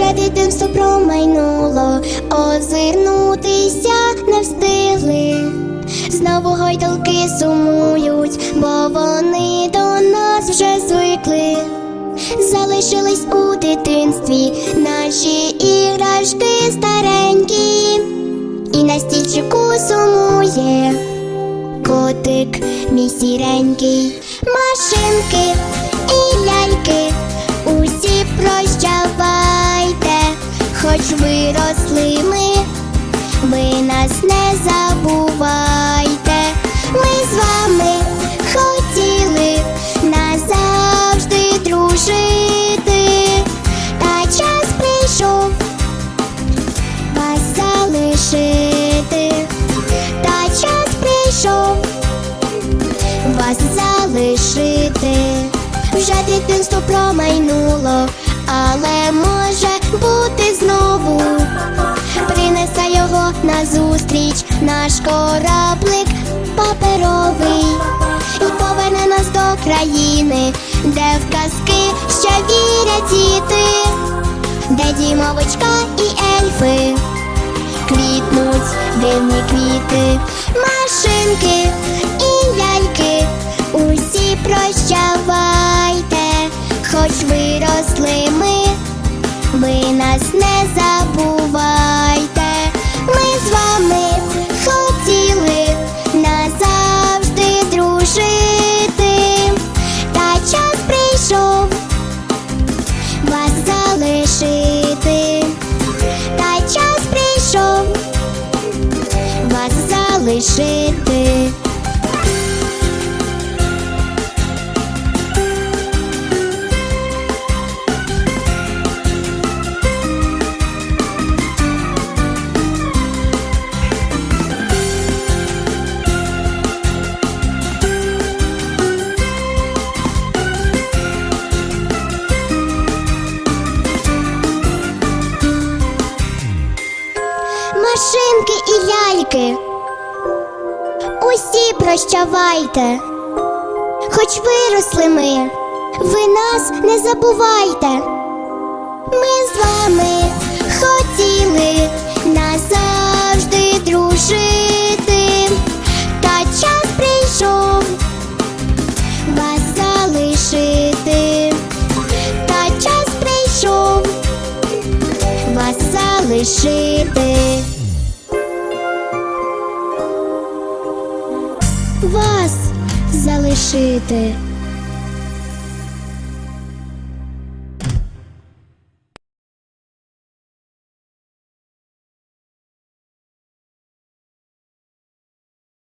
Вже дитинство промайнуло, озирнутися не встигли. Знову гойдалки сумують, бо вони до нас вже звикли. Залишились у дитинстві наші іграшки старенькі, і на стільчику сумує котик мій сіренький, машинки і ляльки, хоч виросли ми, ви нас не забувайте. Ми з вами хотіли назавжди дружити, та час прийшов вас залишити, та час прийшов вас залишити. Вже дитинство промайнуло, але може бути назустріч наш кораблик паперовий і поверне нас до країни, де в казки ще вірять діти, де дімовочка і ельфи квітнуть дивні квіти, машинки і ляльки, усі прощавайте, хоч виросли ми, ви нас не забувайте. Залишити. Машинки і ляльки. Усі прощавайте. Хоч виросли ми, ви нас не забувайте. Ми з вами хотіли назавжди дружити, та час прийшов вас залишити, та час прийшов вас залишити. Залишити.